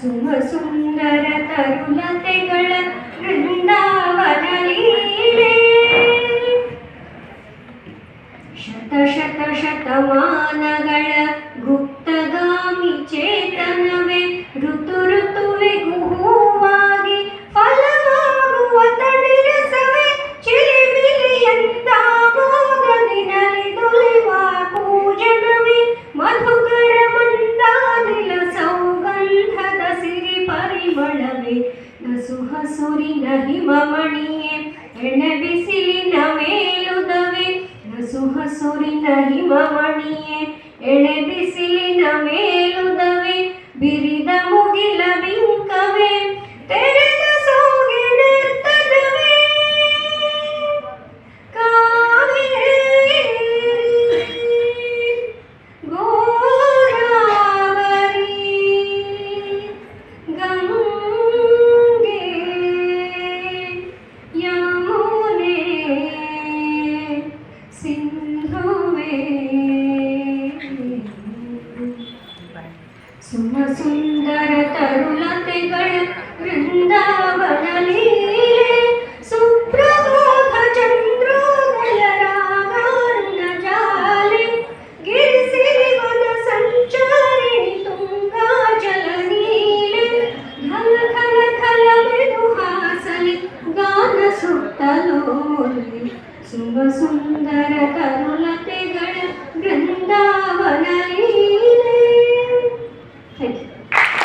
സുഖസുന്ദര തരുണതകൾ വൃന്ദാവനലീലേ. ശതശത ശതമാനകൾ ಕಣ್ಣಿನ ಹಿಮಮಣಿಯೇ ಎಣ ಬಿಸಿಲಿನ ಮೇಲುದವೆ ನಸು ಹಸುರಿನ ಹಿಮಮಣಿಯೇ ಎಳೆ ಬಿಸಿಲಿನ ಸುಮ ಸುಂದರ ತರುಳತೆಗಳ ವೃಂದಾವನ శుభ సుందర కరుణ తెగడ గ్రంథ